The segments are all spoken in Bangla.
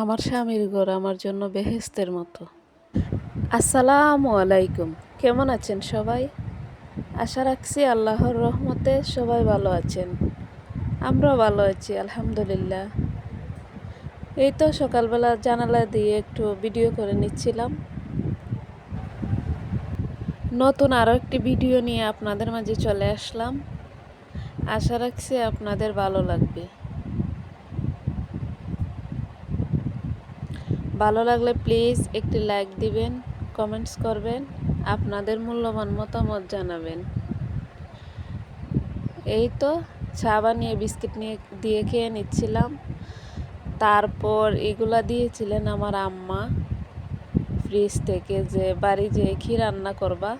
আমার স্বামীর ঘর আমার জন্য বেহেস্তের মতো। আসসালামু আলাইকুম। কেমন আছেন সবাই? আশা রাখছি আল্লাহর রহমতে সবাই ভালো আছেন। আমরাও ভালো আছি, আলহামদুলিল্লাহ। এই তো সকালবেলা জানালা দিয়ে একটু ভিডিও করে নিচ্ছিলাম। নতুন আরও একটি ভিডিও নিয়ে আপনাদের মাঝে চলে আসলাম। আশা রাখছি আপনাদের ভালো লাগবে। ভালো লাগলে প্লিজ একটি লাইক দিবেন, কমেন্টস করবেন, আপনাদের মূল্যবান মতামত জানাবেন। এই তো চা বানিয়ে বিস্কিট নিয়ে, দিয়ে খেয়ে নিচ্ছিলাম। তারপর এগুলা দিয়েছিলেন আমার আম্মা। ফ্রিজ থেকে যে বাড়ি যে ঘি রান্না করবা?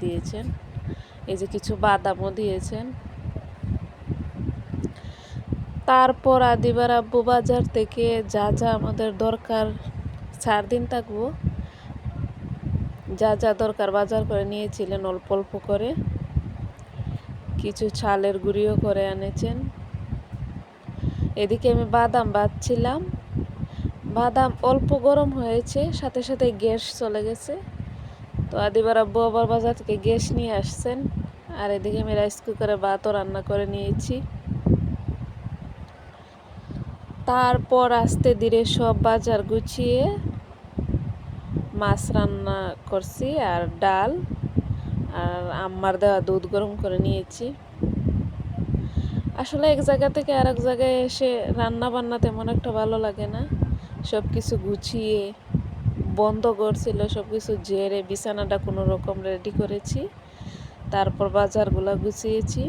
দিয়েছেন। এই যে কিছু বাদামও দিয়েছেন। তারপর আদিবার আব্বু বাজার থেকে যা যা আমাদের দরকার চার দিন থাকব। যা যা দরকার বাজার করে নিয়েছিলেন অল্প অল্প করে। কিছু ছালের গুঁড়িও করে এনেছেন। এদিকে আমি বাদাম বাঁধছিলাম। বাদাম অল্প গরম হয়েছে, সাথে সাথে গ্যাস চলে গেছে। তো আদিবার আব্বু আবার বাজার থেকে গ্যাস নিয়ে আসছেন। আর এদিকে আমি রাইস কুকারে ভাতও রান্না করে নিয়েছি। তারপর আস্তে ধীরে সব বাজার গুছিয়ে মাছ রান্না করছি আর ডাল আর আম্মার দেওয়া দুধ গরম করে নিয়েছি। আসলে এক জায়গা থেকে আর এক জায়গায় এসে রান্না বান্না তেমন একটা ভালো লাগে না। সব কিছু গুছিয়ে বন্ধ করছিল সব কিছু জেরে বিছানাটা কোনো রকম রেডি করেছি। তারপর বাজারগুলো গুছিয়েছি।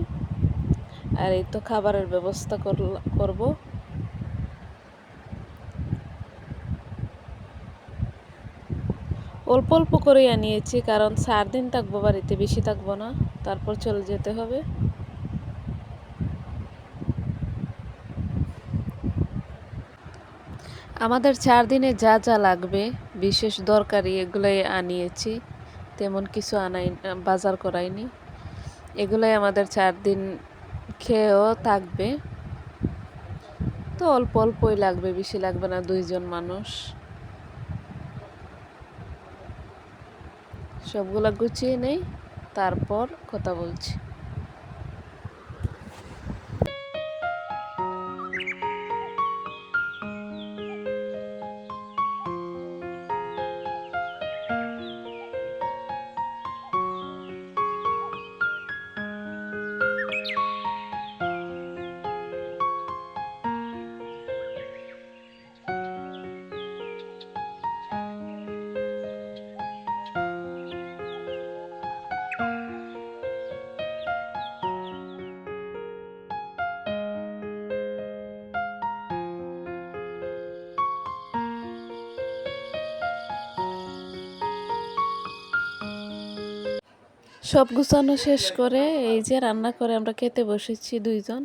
আর এই তো খাবারের ব্যবস্থা করব। অল্প অল্প করে আনিয়েছি, কারণ চার দিন থাকব বাড়িতে, বেশি থাকব না। তারপর চলে যেতে হবে। আমাদের চার দিনে যা যা লাগবে, বিশেষ দরকারি এগুলোই আনিয়েছি। তেমন কিছু আনাই, বাজার করাইনি। এগুলোই আমাদের চার দিন খেয়েও থাকবে। তো অল্প অল্পই লাগবে, বেশি লাগবে না, দুইজন মানুষ। সবগুলা গুছিয়ে নেই, তারপর কথা বলছি। সব গুছানো শেষ করে এই যে রান্না করে আমরা খেতে বসেছি দুইজন,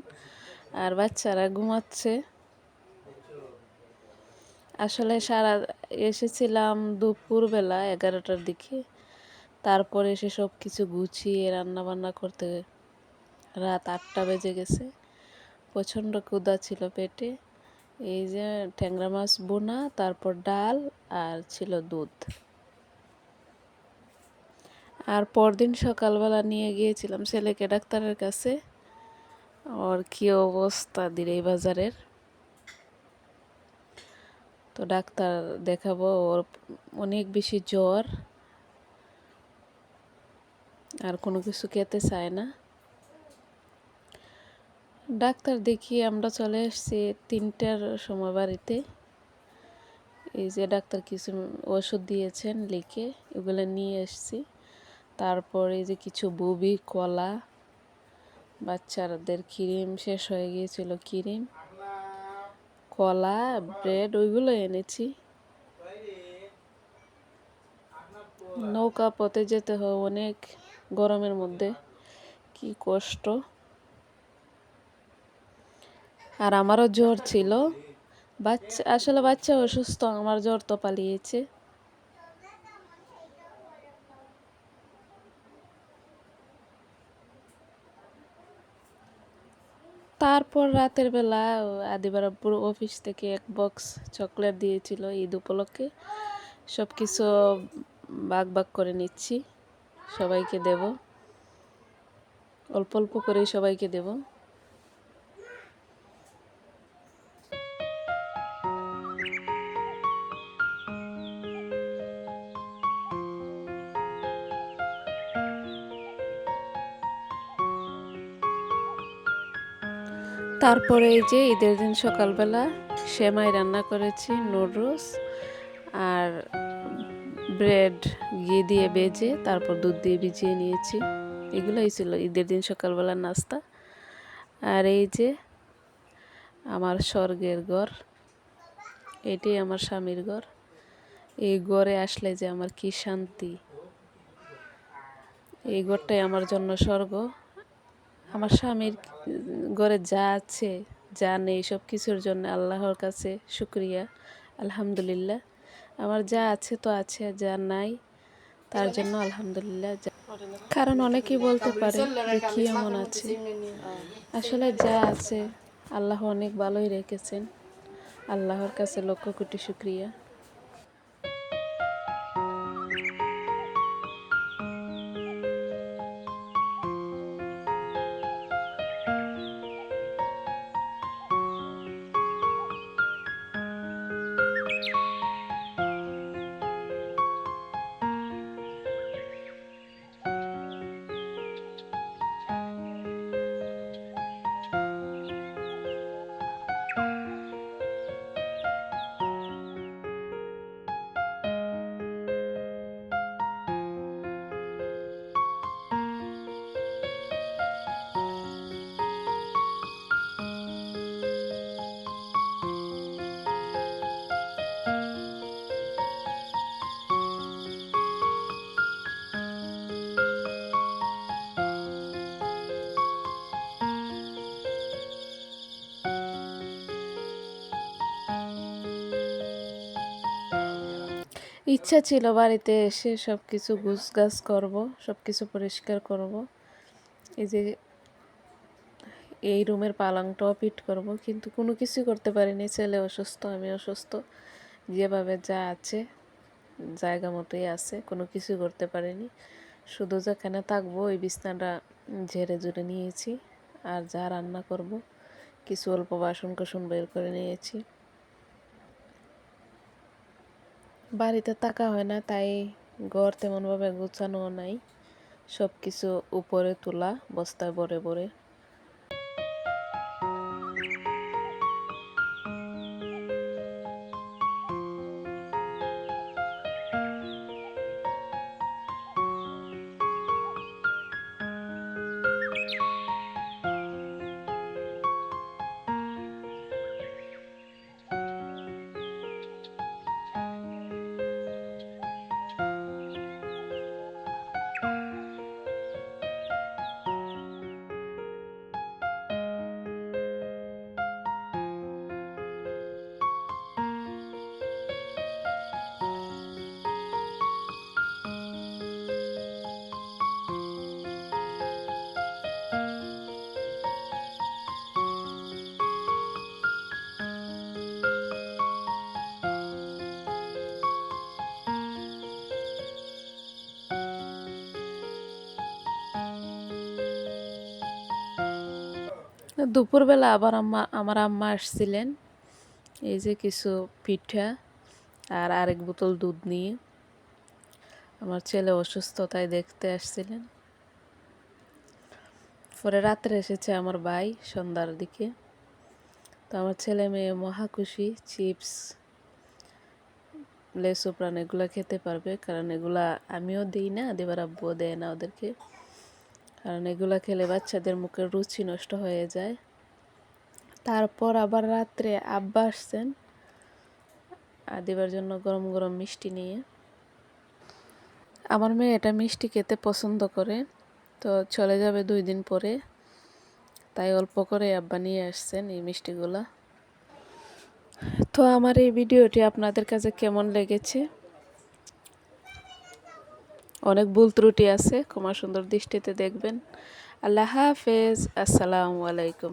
আর বাচ্চারা ঘুমাচ্ছে। আসলে সারা এসেছিলাম দুপুরবেলা এগারোটার দিকে, তারপরে এসে সব কিছু গুছিয়ে রান্না বান্না করতে রাত আটটা বেজে গেছে। প্রচণ্ড ক্ষুদা ছিল পেটে। এই যে ট্যাংরা মাছ বোনা, তারপর ডাল আর ছিল দুধ। আর পরদিন সকালবেলা নিয়ে গিয়েছিলাম ছেলেকে ডাক্তারের কাছে। ওর কী অবস্থা দিরেই বাজারের। তো ডাক্তার দেখাবো, ওর অনেক বেশি জ্বর। আর কোনো কিছু খেতে চায় না। ডাক্তার দেখিয়ে আমরা চলে এসেছি তিনটার সময় বাড়িতে। এই যে ডাক্তার কিছু ওষুধ দিয়েছেন লিখে এগুলো নিয়ে এসছি তারপরে যে কিছু বুবি কলা, বাচ্চাদের ক্রিম, শেষ হয়ে গিয়েছিল ক্রিম, কলা, ব্রেড, ওইগুলো এনেছি। নৌকা পথে যেতে হয় অনেক গরমের মধ্যে, কি কষ্ট। আর আমারও জ্বর ছিল। বাচ্চা, আসলে বাচ্চা অসুস্থ, আমার জ্বর তো পালিয়েছে। তারপর রাতের বেলা আদিবারাপুর অফিস থেকে এক বক্স চকলেট দিয়েছিল ঈদ উপলক্ষে। সব কিছু বাগ বাগ করে নিচ্ছি। সবাইকে দেব। অল্প অল্প করেই সবাইকে দেব। তারপরে এই যে ঈদের দিন সকালবেলা সেমাই রান্না করেছি নুডলস আর ব্রেড ঘি দিয়ে বেজে তারপর দুধ দিয়ে ভিজিয়ে নিয়েছি। এগুলোই ছিল ঈদের দিন সকালবেলার নাস্তা। আর এই যে আমার স্বর্গের ঘর, এটাই আমার স্বামীর ঘর। এই ঘরে আসলে যে আমার কি শান্তি। এই ঘরটাই আমার জন্য স্বর্গ। আমার স্বামীর ঘরে যা আছে, যা নেই সব কিছুর জন্য আল্লাহর কাছে শুক্রিয়া, আলহামদুলিল্লাহ। আমার যা আছে তো আছে যা নাই, তার জন্য আলহামদুলিল্লাহ কারণ অনেকেই বলতে পারে কি এমন আছে। আসলে যা আছে, আল্লাহ অনেক ভালোই রেখেছেন। আল্লাহর কাছে লক্ষ কোটি শুক্রিয়া। ইচ্ছা ছিল বাড়িতে এসে সব কিছু গাছ করব সব কিছু পরিষ্কার করব। এই যে এই রুমের পালংটাও পিট করব, কিন্তু কোনো কিছু করতে পারিনি। ছেলে অসুস্থ, আমি অসুস্থ। যেভাবে যা আছে, জায়গা মতোই আছে, কোনো কিছু করতে পারিনি। শুধু যেখানে থাকব, ওই বিছনাটা ঝেড়ে জুড়ে নিয়েছি। আর যা রান্না করব, কিছু অল্প বাসন কোসন বের করে নিয়েছি। বাড়িতে থাকা হয় না, তাই ঘর তেমনভাবে গোছানো নাই। সব কিছু উপরে তোলা, বস্তায় ভরে ভরে। দুপুরবেলা আবার আম্মা, আমার আম্মা আসছিলেন। এই যে কিছু পিঠা আর আরেক বোতল দুধ নিয়ে। আমার ছেলে অসুস্থতায় দেখতে আসছিলেন। পরে রাত্রে এসেছে আমার ভাই সন্ধ্যার দিকে। তো আমার ছেলে মেয়ে মহা খুশি, চিপস লেসু প্রাণ এগুলো খেতে পারবে। কারণ এগুলা আমিও দিই না, দেবার আব্বুও দেয় না ওদেরকে। কারণ এগুলো খেলে বাচ্চাদের মুখের রুচি নষ্ট হয়ে যায়। তারপর আবার রাত্রে আব্বা আসছেন দেবার জন্য গরম গরম মিষ্টি নিয়ে। আমার মেয়ে এটা মিষ্টি খেতে পছন্দ করে, তো চলে যাবে দুই দিন পরে। তাই অল্প করে আব্বা নিয়ে আসছেন এই মিষ্টিগুলা। তো আমার এই ভিডিওটি আপনাদের কাছে কেমন লেগেছে? অনেক ভুল ত্রুটি আছে ক্ষমা সুন্দর দৃষ্টিতে দেখবেন। আল্লাহ হাফেজ আসসালামু আলাইকুম।